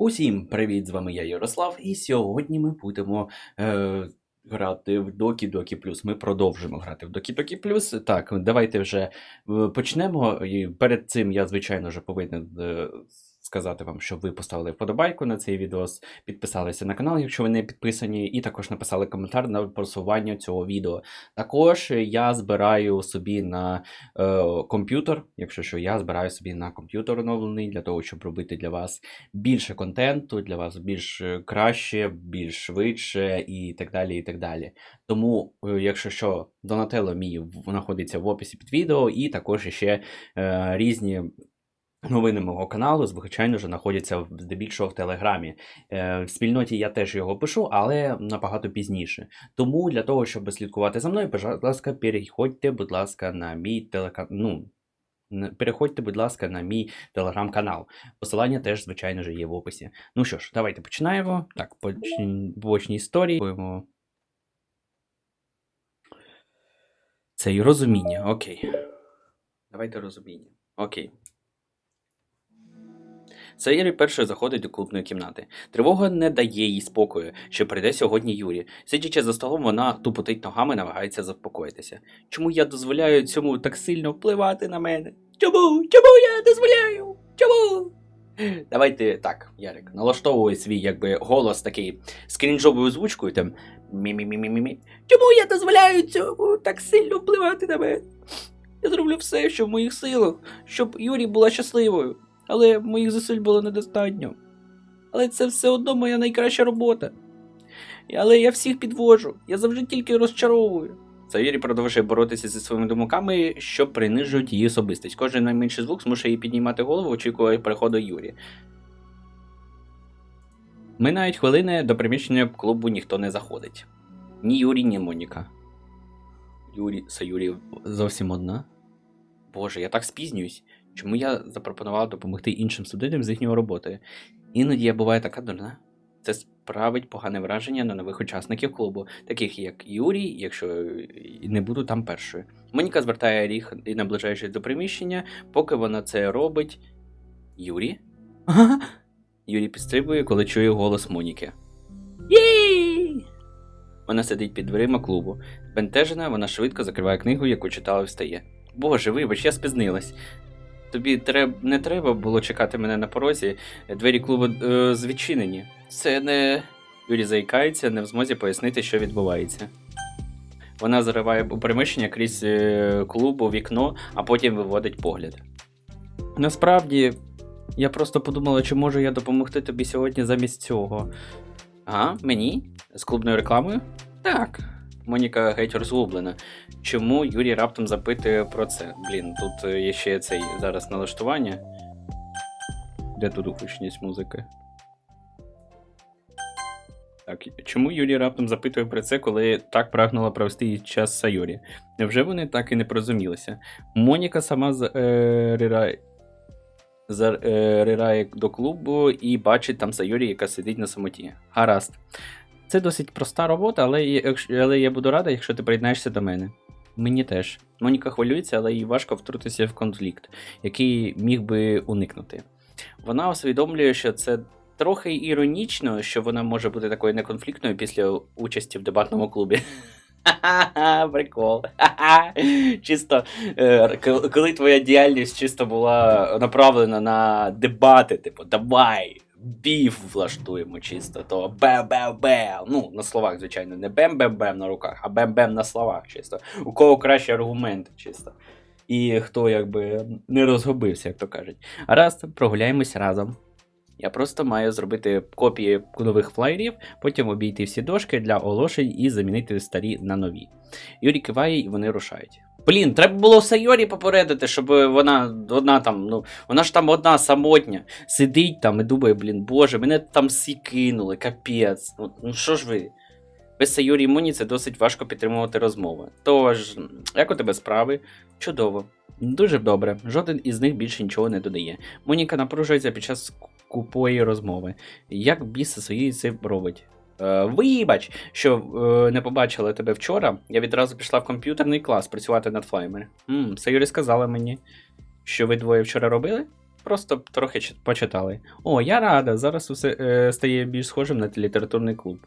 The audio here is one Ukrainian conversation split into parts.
Усім привіт! З вами я Ярослав, і сьогодні ми будемо е, грати в Докі Докі Плюс. Ми продовжимо грати в Докі Докі Плюс. Так, давайте вже е, почнемо. І перед цим я, звичайно, вже повинен е, сказати вам, щоб ви поставили вподобайку на цей відео, підписалися на канал, якщо ви не підписані, і також написали коментар на просування цього відео. Також я збираю собі на е, комп'ютер, якщо що, я збираю собі на комп'ютер оновлений для того, щоб робити для вас більше контенту, для вас більш е, краще, більш швидше і так далі. і так далі. Тому, е, якщо що, Донателло мій знаходиться в описі під відео, і також ще е, різні. Новини мого каналу, звичайно ж, знаходяться здебільшого в Телеграмі. Е, в спільноті я теж його пишу, але набагато пізніше. Тому для того, щоб слідкувати за мною, будь ласка, переходьте, будь ласка, на мій телеканал. Ну, переходьте, будь ласка, на мій телеграм-канал. Посилання теж, звичайно є в описі. Ну що ж, давайте починаємо. Так, бочні історії. Це і розуміння, окей. Давайте розуміння. Окей. Сайері першою заходить до клубної кімнати. Тривога не дає їй спокою, що прийде сьогодні Юрі. Сидячи за столом, вона тупотить ногами, намагається заспокоїтися. Чому я дозволяю цьому так сильно впливати на мене? Чому? Чому я дозволяю? Чому? Давайте так, Ярик, налаштовуй свій якби голос такий з крінжовою озвучкою там мі-мі-мі-мі-мі. Чому я дозволяю цьому так сильно впливати на мене? Я зроблю все, що в моїх силах, щоб Юрі була щасливою але моїх зусиль було недостатньо. Але це все одно моя найкраща робота. Але я всіх підвожу, я завжди тільки розчаровую. Саєрі продовжує боротися зі своїми думками, що принижують її особистість. Кожен найменший звук змушує її піднімати голову, очікує приходу Юрі. Минають хвилини, до приміщення клубу ніхто не заходить. Ні Юрій, ні Моніка. Юрі, Саюрі зовсім одна. Боже, я так спізнююсь. Чому я запропонував допомогти іншим студентам з їхньою роботою? Іноді я буваю така дурна. Це справить погане враження на нових учасників клубу, таких як Юрій, якщо не буду там першою. Моніка звертає ріг і наближаючись до приміщення, поки вона це робить. Ага. Юрій підстрибує, коли чує голос Моніки. Єй! Вона сидить під дверима клубу. Бентежена, вона швидко закриває книгу, яку читала і встає. Боже, вибач, я спізнилась. Тобі треб... не треба було чекати мене на порозі. Двері клубу е, звідчинені. Це не. Юрій заїкається, не в змозі пояснити, що відбувається. Вона зариває у приміщення крізь е, клубу вікно, а потім виводить погляд. Насправді, я просто подумала, чи можу я допомогти тобі сьогодні замість цього. Ага, мені? З клубною рекламою? Так. Моніка геть розгублена. Чому Юрій раптом запитує про це? Блін, тут е, є ще цей зараз налаштування. Де тут гучність музики? Так, чому Юрій раптом запитує про це, коли так прагнула провести час Сайорі? Невже вони так і не порозумілися? Моніка сама з, е, рирає, зарирає до клубу і бачить там Сайорі, яка сидить на самоті. Гаразд. Це досить проста робота, але, я- але я буду рада, якщо ти приєднаєшся до мене. Мені теж. Моніка хвилюється, але їй важко втрутитися в конфлікт, який міг би уникнути. Вона усвідомлює, що це трохи іронічно, що вона може бути такою неконфліктною після участі в дебатному клубі. Ха-ха, прикол. Ха-ха. Чисто, е, коли- твоя діяльність чисто була направлена на дебати, типу, давай, біф влаштуємо чисто, то бе-бе-бе. Ну, на словах, звичайно, не бем-бем-бем на руках, а бем-бем на словах, чисто. У кого кращі аргументи, чисто. І хто якби не розгубився, як то кажуть. А раз прогуляємось разом. Я просто маю зробити копії нових флаєрів, потім обійти всі дошки для оголошень і замінити старі на нові. Юрій киває, і вони рушають. Блін, треба було Сайорі попередити, щоб вона одна там, ну, вона ж там одна самотня, сидить там і думає, блін, боже, мене там всі кинули, капець. Ну, ну що ж ви? Без Сайорі і Моні це досить важко підтримувати розмови. Тож, як у тебе справи? Чудово. Дуже добре. Жоден із них більше нічого не додає. Моніка напружується під час купої розмови. Як біса свої це робить? Е, вибач, що е, не побачила тебе вчора. Я відразу пішла в комп'ютерний клас працювати над флаймер. Мм, Сайорі сказала мені, що ви двоє вчора робили? Просто трохи почитали. О, я рада, зараз усе е, стає більш схожим на літературний клуб.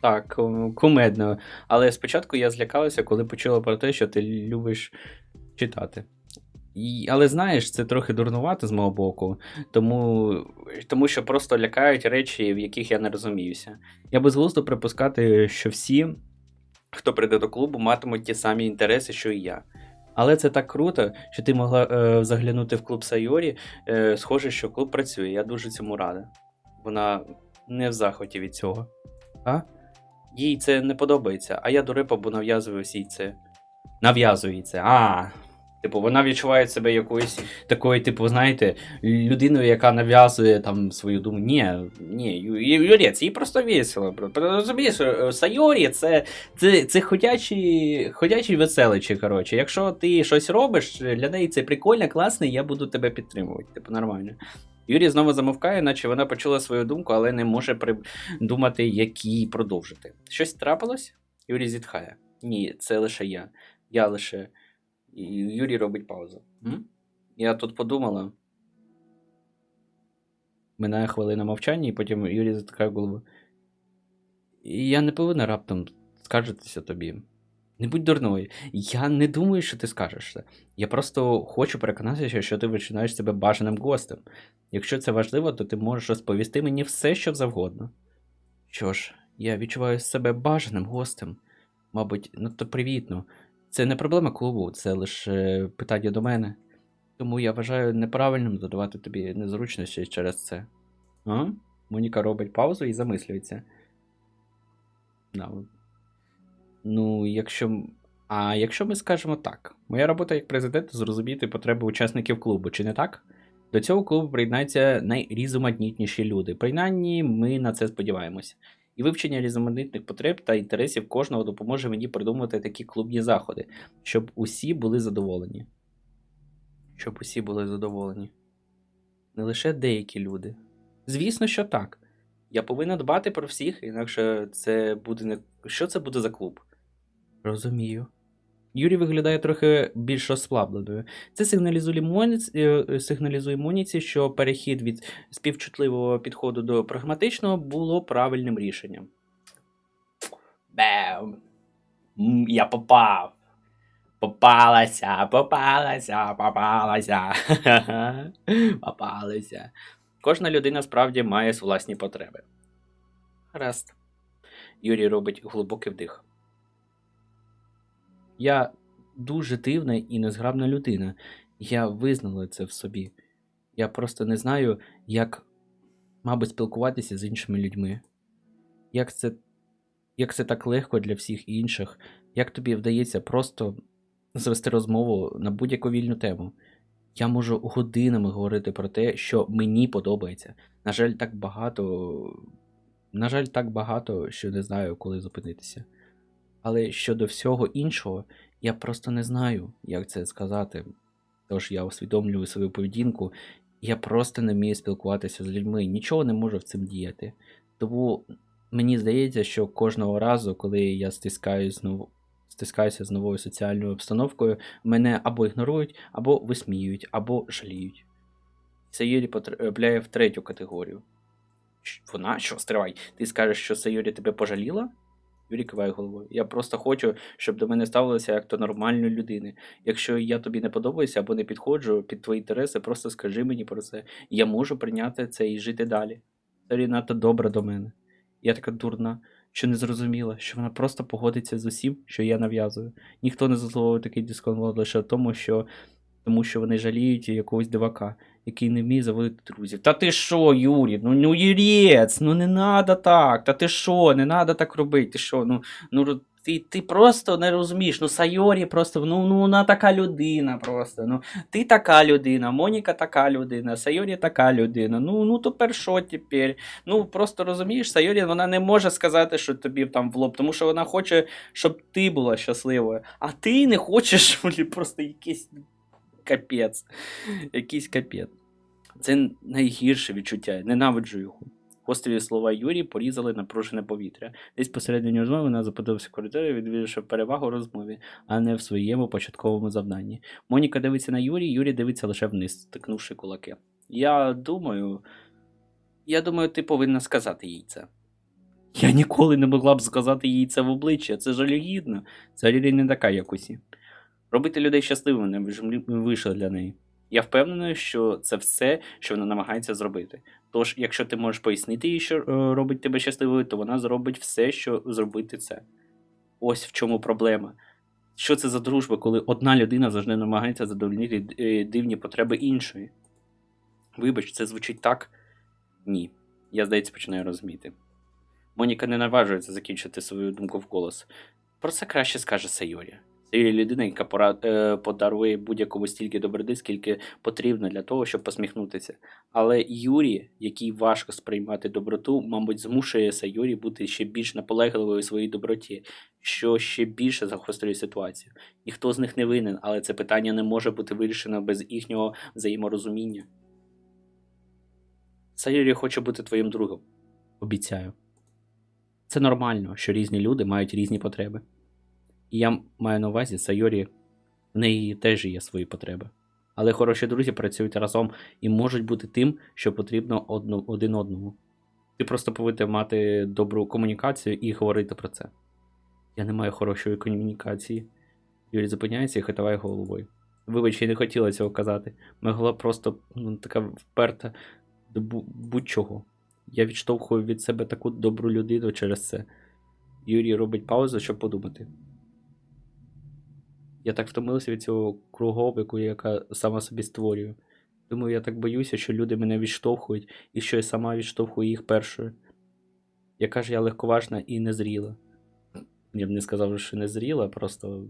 Так, кумедно. Але спочатку я злякалася, коли почула про те, що ти любиш читати. Але знаєш, це трохи дурнувато з мого боку, тому, тому що просто лякають речі, в яких я не розуміюся. Я безглуздо припускати, що всі, хто прийде до клубу, матимуть ті самі інтереси, що і я. Але це так круто, що ти могла е, заглянути в клуб Сайорі. Е, схоже, що клуб працює. Я дуже цьому рада. Вона не в захваті від цього. А? Їй це не подобається, а я дурепа, бо нав'язую всій це. Це. А. Типу, вона відчуває себе якоюсь такою, типу, знаєте, людиною, яка нав'язує там свою думку. Ні, ні, Юрець, їй просто весело. Розумієш, е, Сайорі це, це, це ходячі, ходячі веселичі, коротше. Якщо ти щось робиш, для неї це прикольно, класно, я буду тебе підтримувати. Типу, нормально. Юрій знову замовкає, наче вона почула свою думку, але не може придумати, як її продовжити. Щось трапилось? Юрій зітхає. Ні, це лише я. Я лише. І Юрій робить паузу. М? Я тут подумала. Минає хвилина мовчання, і потім Юрій затикає голову. І Я не повинна раптом скаржитися тобі. Не будь дурною. Я не думаю, що ти скажеш це. Я просто хочу переконатися, що ти починаєш себе бажаним гостем. Якщо це важливо, то ти можеш розповісти мені все, що завгодно. Що ж, я відчуваю себе бажаним гостем. Мабуть, надто привітно. Це не проблема клубу, це лише питання до мене. Тому я вважаю неправильним задавати тобі незручності через це. А? Моніка робить паузу і замислюється. Ну, якщо. А якщо ми скажемо так, моя робота як президента зрозуміти потреби учасників клубу, чи не так? До цього клубу приєднаються найрізноманітніші люди. Принаймні, ми на це сподіваємося. І вивчення різноманітних потреб та інтересів кожного допоможе мені придумати такі клубні заходи, щоб усі були задоволені. Щоб усі були задоволені. Не лише деякі люди. Звісно, що так. Я повинна дбати про всіх, інакше це буде не. Що це буде за клуб? Розумію. Юрій виглядає трохи більш розслабленою. Це сигналізує Моніці, е, сигналізує Моніці, що перехід від співчутливого підходу до прагматичного було правильним рішенням. Бем! Я попав. Попалася, попалася, попалася. Попалася. Кожна людина справді має власні потреби. Гаразд. Юрій робить глибокий вдих. Я дуже дивна і незграбна людина. Я визнала це в собі. Я просто не знаю, як, мабуть, спілкуватися з іншими людьми. Як це, як це так легко для всіх інших, як тобі вдається просто звести розмову на будь-яку вільну тему. Я можу годинами говорити про те, що мені подобається. На жаль, так багато. На жаль, так багато, що не знаю, коли зупинитися. Але щодо всього іншого, я просто не знаю, як це сказати. Тож я усвідомлюю свою поведінку, я просто не вмію спілкуватися з людьми, нічого не можу в цим діяти. Тому мені здається, що кожного разу, коли я стискаюсь знову. Стискаюся з новою соціальною обстановкою, мене або ігнорують, або висміюють, або жаліють. Сайорі потрапляє в третю категорію. Вона що, стривай? Ти скажеш, що Сайорі тебе пожаліла? Юрій киває головою. Я просто хочу, щоб до мене ставилося як до нормальної людини. Якщо я тобі не подобаюся або не підходжу під твої інтереси, просто скажи мені про це. Я можу прийняти це і жити далі. Сайорі надто добра до мене. Я така дурна, що не зрозуміла, що вона просто погодиться з усім, що я нав'язую. Ніхто не заслуговує такий дискомфорт лише тому, що тому що вони жаліють якогось дивака, який не вміє заводити друзів. Та ти що, Юрій? Ну ну Юрєць, ну не надо так. Та ти що, не надо так робити. Ти що? Ну, ну ти, ти просто не розумієш. Ну Сайорі просто, ну, ну вона така людина просто. Ну, ти така людина, Моніка така людина, Сайорі така людина. Ну, ну тепер що тепер? Ну просто розумієш, Сайорі вона не може сказати, що тобі там в лоб, тому що вона хоче, щоб ти була щасливою. А ти не хочеш, просто якийсь капець. Якийсь капець. Це найгірше відчуття. Ненавиджу його. Гострові слова Юрії порізали напружене повітря. Десь посередині розмови вона запитався в коридорі, відвідавши перевагу розмові, а не в своєму початковому завданні. Моніка дивиться на Юрій, Юрій дивиться лише вниз, стикнувши кулаки. Я думаю. Я думаю, ти повинна сказати їй це. Я ніколи не могла б сказати їй це в обличчя. Це жалюгідно. Це Лілі не така, як усі. Робити людей щасливими не вийшло для неї. Я впевнений, що це все, що вона намагається зробити. Тож, якщо ти можеш пояснити їй, що е, робить тебе щасливою, то вона зробить все, що зробити це. Ось в чому проблема. Що це за дружба, коли одна людина завжди намагається задовольнити е, дивні потреби іншої? Вибач, це звучить так. Ні. Я, здається, починаю розуміти. Моніка не наважується закінчити свою думку вголос. Про це краще скаже Сайорі. Сайорі людина, яка е, подарує будь-якому стільки доброти, скільки потрібно для того, щоб посміхнутися. Але Юрі, який важко сприймати доброту, мабуть, змушує Сайорі бути ще більш наполегливою у своїй доброті, що ще більше загострює ситуацію. Ніхто з них не винен, але це питання не може бути вирішено без їхнього взаєморозуміння. Сайорі хоче бути твоїм другом. Обіцяю. Це нормально, що різні люди мають різні потреби. І я маю на увазі, Сайорі, в неї теж є свої потреби. Але хороші друзі працюють разом і можуть бути тим, що потрібно одну, один одному. Ти просто повинен мати добру комунікацію і говорити про це. Я не маю хорошої комунікації. Юрій зупиняється і хитаває головою. Вибач, я не хотіла цього казати. Могла просто ну, така вперта до будь-чого. Я відштовхую від себе таку добру людину через це. Юрій робить паузу, щоб подумати. Я так втомився від цього круговику, яка сама собі створюю. Думаю, я так боюся, що люди мене відштовхують і що я сама відштовхую їх першою. Яка ж я легковажна і незріла. Я б не сказав, що не зріла, просто.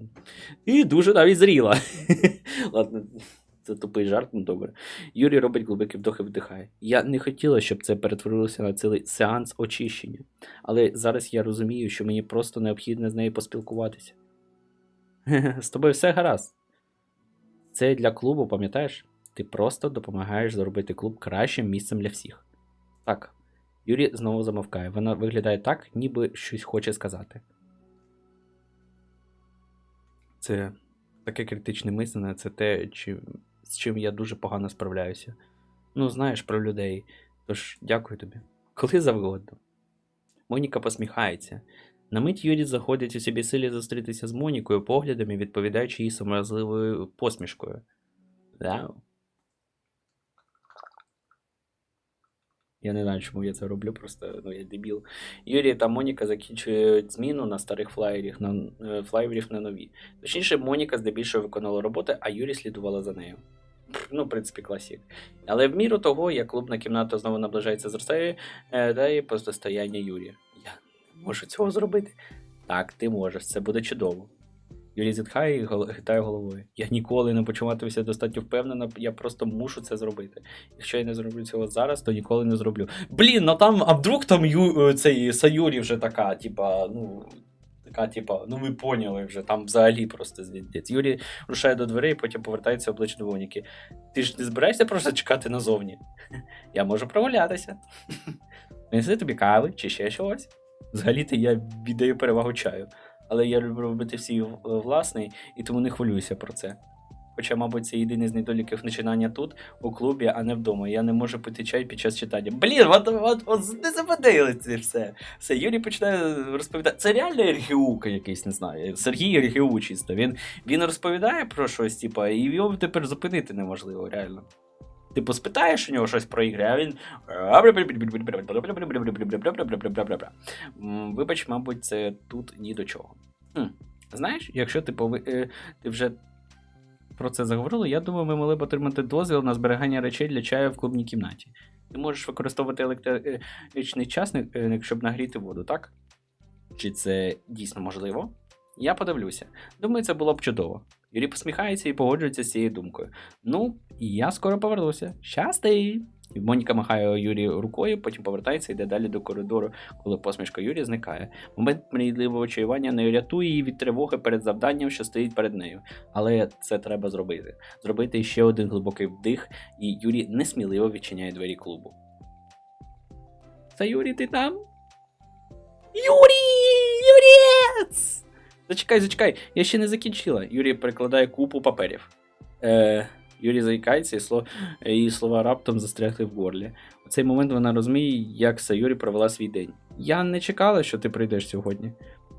І дуже навіть зріла. Ладно, це тупий жарт, ну добре. Юрій робить глибокий вдох і вдихає. Я не хотіла, щоб це перетворилося на цілий сеанс очищення. Але зараз я розумію, що мені просто необхідно з нею поспілкуватися. З тобою все гаразд. Це для клубу, пам'ятаєш? Ти просто допомагаєш зробити клуб кращим місцем для всіх. Так. Юрій знову замовкає. Вона виглядає так, ніби щось хоче сказати. Це таке критичне мислення, це те, чи, з чим я дуже погано справляюся. Ну, знаєш про людей. Тож дякую тобі. Коли завгодно. Моніка посміхається. На мить Юрій заходить у собі силі зустрітися з Монікою поглядами, відповідаючи їй сором'язливою посмішкою. Да. Я не знаю, чому я це роблю, просто ну, я дебіл. Юрій та Моніка закінчують зміну на старих флаєрів на е, флаєрів на нові. Точніше, Моніка здебільшого виконувала роботи, а Юрій слідувала за нею. Ну, в принципі, класік. Але в міру того, як клубна кімната знову наближається зростає, е, дає протистояння Юрія. Можу цього зробити. Так, ти можеш, це буде чудово. Юрій зітхає і хитає головою. Я ніколи не почуватимуся достатньо впевнено, я просто мушу це зробити. Якщо я не зроблю цього зараз, то ніколи не зроблю. Блін, ну там, а вдруг там ю, е, цей Сайорі вже така, типа, ну. Така, типа, ну ви поняли вже, там взагалі просто звідти. Юрій рушає до дверей, потім повертається обличчя до Моніки. Ти ж не збираєшся просто чекати назовні? Я можу прогулятися. Принеси тобі кави чи ще чогось. Взагалі-то я віддаю перевагу чаю. Але я люблю робити всі власний і тому не хвилююся про це. Хоча, мабуть, це єдиний з недоліків починання тут, у клубі, а не вдома. Я не можу пити чай під час читання. Блін, от, от, от не заподили це все. Все, Юрій починає розповідати. Це реально РГУ якийсь, не знаю. Сергій РГУ чисто. Він, він розповідає про щось, типа, і його тепер зупинити неможливо, реально. Типу, спитаєш у нього щось про ігри, а він. Вибач, мабуть, це тут ні до чого. Знаєш, якщо ти, пови... е, ти вже про це заговорили, я думаю, ми могли б отримати дозвіл на зберігання речей для чаю в клубній кімнаті. Ти можеш використовувати електричний часник, е, щоб нагріти воду, так? Чи це дійсно можливо? Я подивлюся. Думаю, це було б чудово. Юрій посміхається і погоджується з цією думкою. Ну, я скоро повернуся. Щасти! І Моніка махає Юрі рукою, потім повертається і йде далі до коридору, коли посмішка Юрі зникає. Момент мрійливого очаювання не рятує її від тривоги перед завданням, що стоїть перед нею. Але це треба зробити. Зробити ще один глибокий вдих, і Юрій несміливо відчиняє двері клубу. Це Юрій, ти там? Юрій! Юрієць! Зачекай, зачекай, я ще не закінчила. Юрій перекладає купу паперів. Е, Юрій заїкається, і, сло... і слова раптом застрягли в горлі. У цей момент вона розуміє, як Сайорі провела свій день. Я не чекала, що ти прийдеш сьогодні.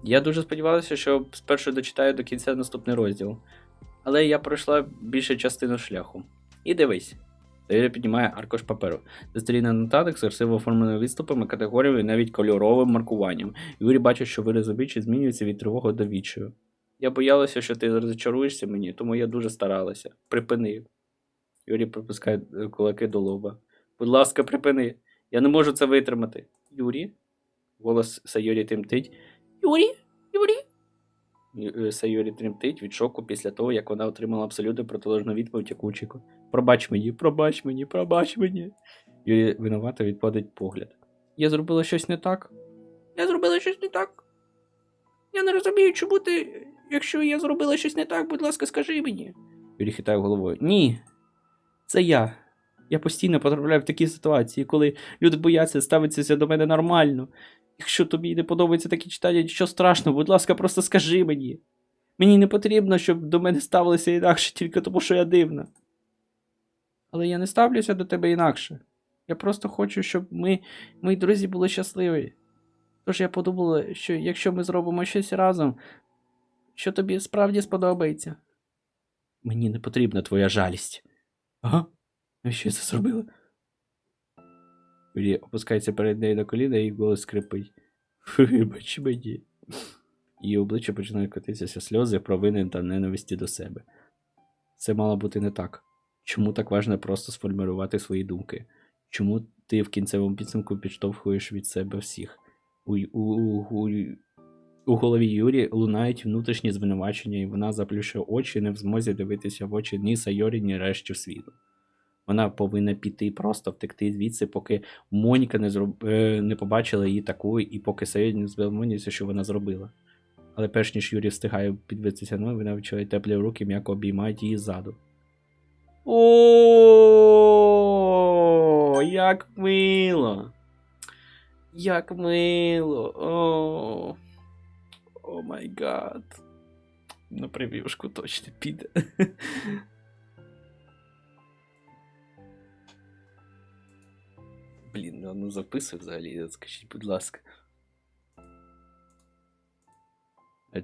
Я дуже сподівалася, що спершу дочитаю до кінця наступний розділ. Але я пройшла більше частину шляху. І дивись. Сайорі піднімає аркуш паперу. Це сторінна нотаток з красиво оформленими відступами, категоріями і навіть кольоровим маркуванням. Юрій бачить, що вираз обличчя змінюється від тривоги до відчаю. Я боялася, що ти розчаруєшся мені, тому я дуже старалася. Припини. Юрій припускає е, кулаки до лоба. Будь ласка, припини. Я не можу це витримати. Юрі? Голос Сайорі тремтить. Юрі? Ю- е, Сайорі тремтить від шоку після того, як вона отримала абсолютно протилежну відповідь, як у Чіку. Пробач мені, пробач мені, пробач мені. Юрій винувато відводить погляд. Я зробила щось не так. Я зробила щось не так. Я не розумію, чому ти. Якщо я зробила щось не так, будь ласка, скажи мені. Юрій хитає головою. Ні. Це я. Я постійно потрапляю в такі ситуації, коли люди бояться ставитися до мене нормально. Якщо тобі не подобається такі читання, нічого страшного, будь ласка, просто скажи мені. Мені не потрібно, щоб до мене ставилися інакше тільки тому, що я дивна. Але я не ставлюся до тебе інакше. Я просто хочу, щоб ми, мої друзі, були щасливі. Тож я подумала, що якщо ми зробимо щось разом, що тобі справді сподобається. Мені не потрібна твоя жалість. Ага? Навіщо я це зробила? Юрій опускається перед нею на коліна і голос скрипить. Вибач мені. Її обличчя починають котитися сльози провини та ненависті до себе. Це мало бути не так. Чому так важливо просто сформулювати свої думки? Чому ти в кінцевому підсумку підштовхуєш від себе всіх? У, у, у, у голові Юрі лунають внутрішні звинувачення, і вона заплющує очі, не в змозі дивитися в очі ні Сайорі, ні решті світу. Вона повинна піти просто втекти звідси, поки Моніка не, зроб... е, не побачила її такою, і поки Сайорі не звелмоніться, що вона зробила. Але перш ніж Юрій встигає підвестися ноги, вона відчуває теплі руки, м'яко обіймають її ззаду. О, як мило. Як мило. О. О май гад. На прев'юшку точно піде. Блін, ну ну записуй взагалі, скажіть, будь ласка. Е.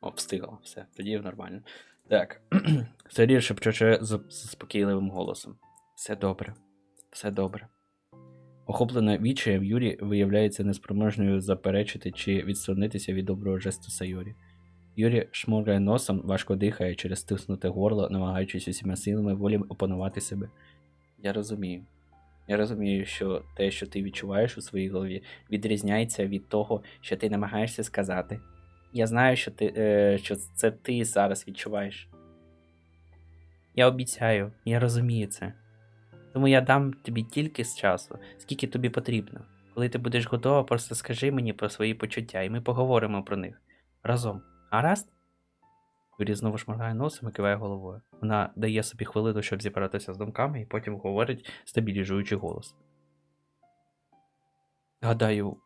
О, встигла, все, тоді нормально. Так. Сарір шепчучи з заспокійливим голосом. Все добре, все добре. Охоплена відчаєм Юрі виявляється неспроможною заперечити чи відсторонитися від доброго жесту Сайорі. Юрі шморгає носом, важко дихає через стиснуте горло, намагаючись усіма силами волі опанувати себе. Я розумію. Я розумію, що те, що ти відчуваєш у своїй голові, відрізняється від того, що ти намагаєшся сказати. Я знаю, що, ти, е, що це ти зараз відчуваєш. Я обіцяю, я розумію це. Тому я дам тобі тільки з часу, скільки тобі потрібно. Коли ти будеш готова, просто скажи мені про свої почуття, і ми поговоримо про них разом. Гаразд? Юрій знову шморгає носом і киває головою. Вона дає собі хвилину, щоб зібратися з думками, і потім говорить стабілізуючи голос. Гадаю,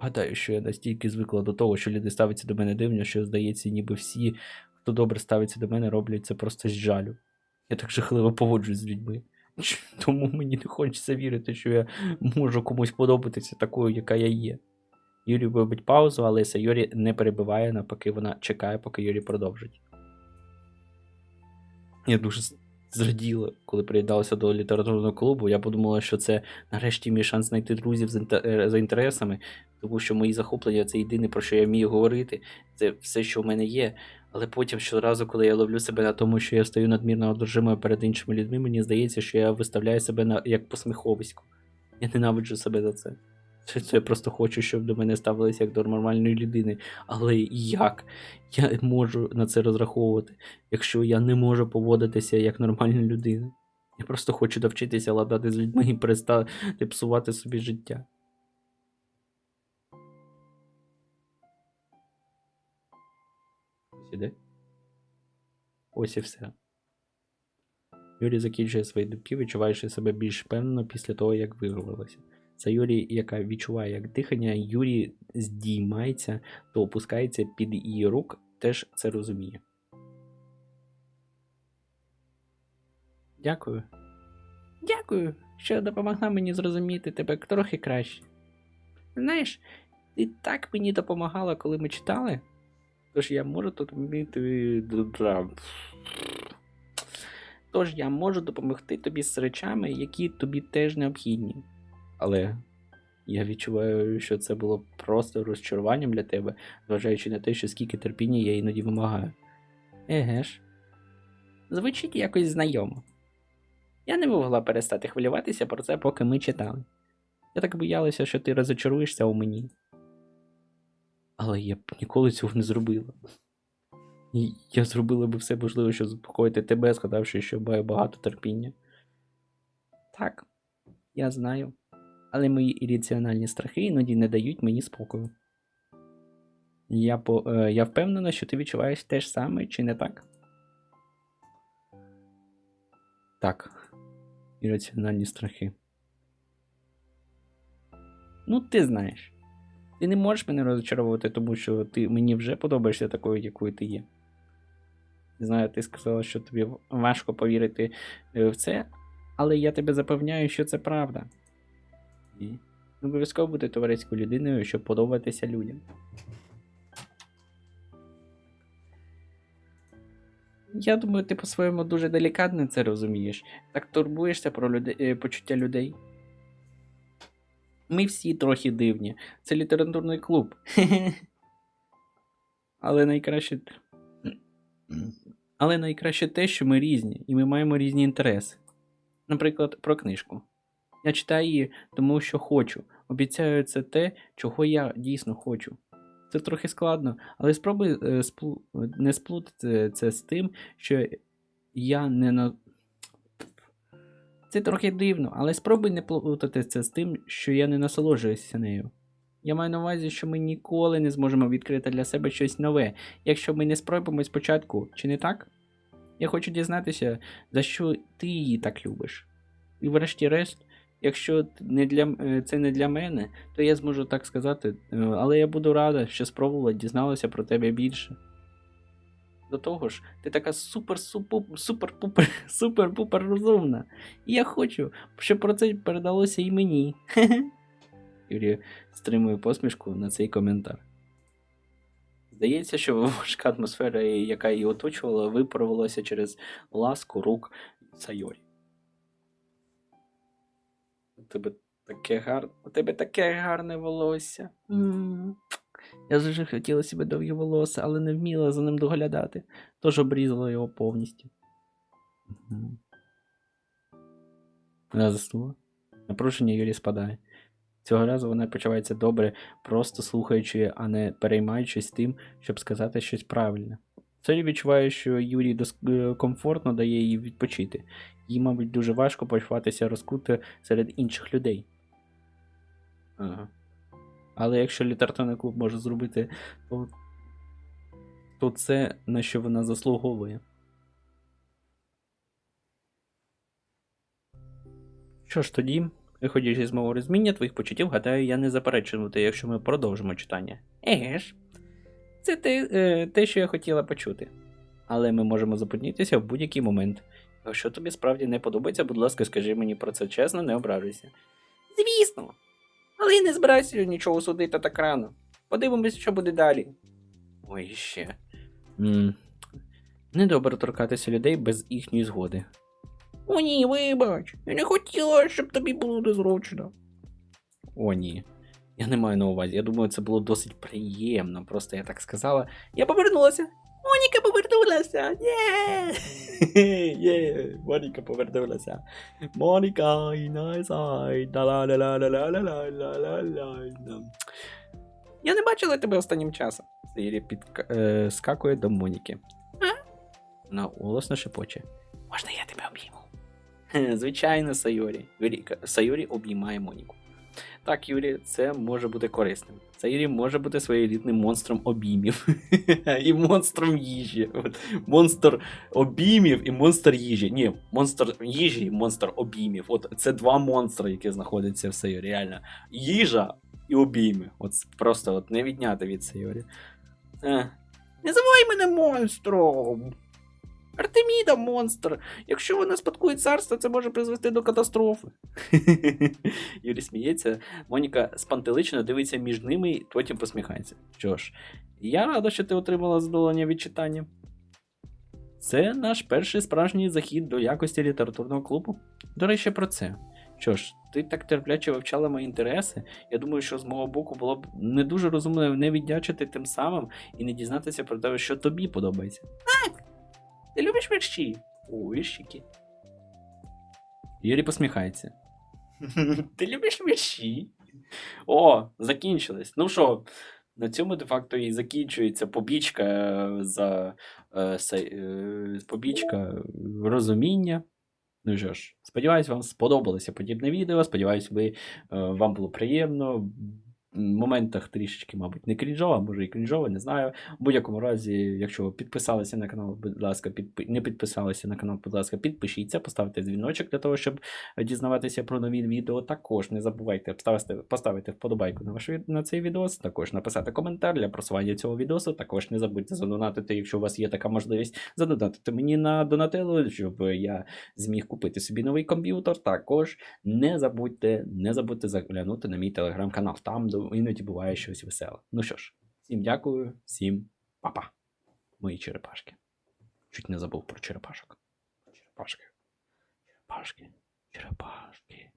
гадаю, що я настільки звикла до того, що люди ставляться до мене дивно, що здається, ніби всі, хто добре ставиться до мене, роблять це просто з жалю. Я так жахливо поводжусь з людьми. Тому мені не хочеться вірити, що я можу комусь подобатися такою, яка я є. Юрій робить паузу, але Сайорі не перебиває, навпаки, вона чекає, поки Юрій продовжить. Я дуже зраділа, коли приєдналася до літературного клубу. Я подумала, що це нарешті мій шанс знайти друзів е, за інтересами, тому що мої захоплення це єдине, про що я вмію говорити, це все, що в мене є. Але потім щоразу, коли я ловлю себе на тому, що я стою надмірно одержимою перед іншими людьми, мені здається, що я виставляю себе на як посміховисько. Я ненавиджу себе за це. Це, це я просто хочу, щоб до мене ставилися як до нормальної людини. Але як я можу на це розраховувати, якщо я не можу поводитися як нормальна людина? Я просто хочу навчитися ладати з людьми і перестати псувати собі життя. Хтось іде? Ось і все. Юрій закінчує свої дубки, відчуваючи себе більш впевнено після того, як вирвалося. Це Юрій, яка відчуває як дихання, Юрій здіймається, то опускається під її рук, теж це розуміє. Дякую. Дякую, що допомогла мені зрозуміти тебе трохи краще. Знаєш, ти так мені допомагала, коли ми читали. Тож я можу тут вміти. Тож я можу допомогти тобі з речами, які тобі теж необхідні. Але я відчуваю, що це було просто розчаруванням для тебе, зважаючи на те, що скільки терпіння я іноді вимагаю. Еге ж. Звучить якось знайомо. Я не могла перестати хвилюватися про це, поки ми читали. Я так боялася, що ти розочаруєшся у мені. Але я б ніколи цього не зробила. І я зробила би все можливе, щоб заспокоїти тебе, згадавши, що маю багато терпіння. Так, я знаю. Але мої ірраціональні страхи іноді не дають мені спокою. Я, по, е, я впевнена, що ти відчуваєш те ж саме, чи не так? Так. Ірраціональні страхи. Ну, ти знаєш. Ти не можеш мене розчаровувати, тому що ти мені вже подобаєшся такою, якою ти є. Не знаю, ти сказала, що тобі важко повірити е, в це, але я тебе запевняю, що це правда. І обов'язково бути товариською людиною, щоб подобатися людям. Я думаю, ти по-своєму дуже делікатно це розумієш. Так турбуєшся про люди... е, почуття людей. Ми всі трохи дивні. Це літературний клуб. Але найкраще. Але найкраще те, що ми різні, і ми маємо різні інтереси. Наприклад, про книжку. Я читаю її, тому що хочу. Обіцяю, це те, чого я дійсно хочу. Це трохи складно, але спробуй е, сплу... не сплутати це з тим, що я не на. Це трохи дивно, але спробуй не плутати це з тим, що я не насолоджуюся нею. Я маю на увазі, що ми ніколи не зможемо відкрити для себе щось нове, якщо ми не спробуємо спочатку, чи не так? Я хочу дізнатися, за що ти її так любиш. І врешті-решт, якщо не для, е, це не для мене, то я зможу так сказати, е, але я буду рада, що спробувала дізналася про тебе більше. До того ж, ти така супер-супер супер-пупер супер-пупер розумна. І я хочу, щоб про це передалося і мені. Юрій стримує посмішку на цей коментар. Здається, що важка атмосфера, яка її оточувала, випарувалася через ласку рук Сайорі. У тебе таке гарне, у тебе таке гарне волосся. Я дуже хотіла себе довгі волосся, але не вміла за ним доглядати, тож обрізала його повністю. Вона заснула. Напруження Юрі спадає. Цього разу вона почувається добре, просто слухаючи, а не переймаючись тим, щоб сказати щось правильне. Сорі відчуває, що Юрій е, комфортно дає їй відпочити. Їй, мабуть, дуже важко почуватися розкуто серед інших людей. Ага. Але якщо літературний клуб може зробити, то, то це на що вона заслуговує. Що ж тоді, виходячи з мого розуміння твоїх почуттів, гадаю, я не заперечувати, якщо ми продовжимо читання. Еге ж, це те, е, те, що я хотіла почути. Але ми можемо зупинитися в будь-який момент. Якщо тобі справді не подобається, будь ласка, скажи мені про це чесно, не ображуйся. Звісно. Але я не збираюся нічого судити так рано. Подивимось, що буде далі. Ой, ще. м Недобре торкатися людей без їхньої згоди. О, ні, вибач. Я не хотіла, щоб тобі було незручно. О, ні. Я не маю на увазі. Я думаю, це було досить приємно. Просто я так сказала. Я повернулася. Моніка повернулася! Є! Моніка повернулася! Моніка і найсай! Я не бачила тебе останнім часом. Сирі підскакує до Моніки. Вона голосно шепоче. Можна я тебе обійму? Звичайно, Сайорі. Сайорі обіймає Моніку. Так, Юрі, це може бути корисним. Це Юрій може бути своєрідним монстром обіймів і монстром їжі. Монстр обіймів і монстр їжі. Ні, монстр їжі і монстр обіймів. От це два монстри, які знаходяться в Сайорі. Реально. Їжа і обійми. От просто от не відняти від Сайорі. Е. Не забувай мене монстром. Артеміда монстр. Якщо вона спадкує царство, це може призвести до катастрофи. Юрій сміється. Моніка спантелично дивиться між ними і потім посміхається. Що ж, я рада, що ти отримала задоволення від читання. Це наш перший справжній захід до якості літературного клубу. До речі, про це. Що ж, ти так терпляче вивчала мої інтереси. Я думаю, що з мого боку було б не дуже розумно не віддячити тим самим і не дізнатися про те, що тобі подобається. Так. Ти любиш вірші? О, віршики. Юрій посміхається. Ти любиш вірші? О, закінчилось. Ну що, на цьому де-факто і закінчується побічка е, за е, е, побічка розуміння. Ну що ж, сподіваюсь, вам сподобалося подібне відео. Сподіваюсь, ви, е, вам було приємно. Моментах трішечки, мабуть, не крінжово, а може і крінжово, не знаю. В будь-якому разі, якщо ви підписалися на канал, будь ласка, підпи... не підписалися на канал, будь ласка, підпишіться, поставте дзвіночок для того, щоб дізнаватися про нові відео. Також не забувайте поставити, поставити вподобайку на ваш на цей відос, також написати коментар для просування цього відосу. Також не забудьте задонатити, якщо у вас є така можливість, задонатити мені на донателло, щоб я зміг купити собі новий комп'ютер. Також не забудьте, не забудьте заглянути на мій телеграм-канал. Там до- іноді буває щось веселе. Ну що ж, всім дякую, всім па-па. Мої черепашки. Чуть не забув про черепашок. Черепашки. Черепашки. Черепашки.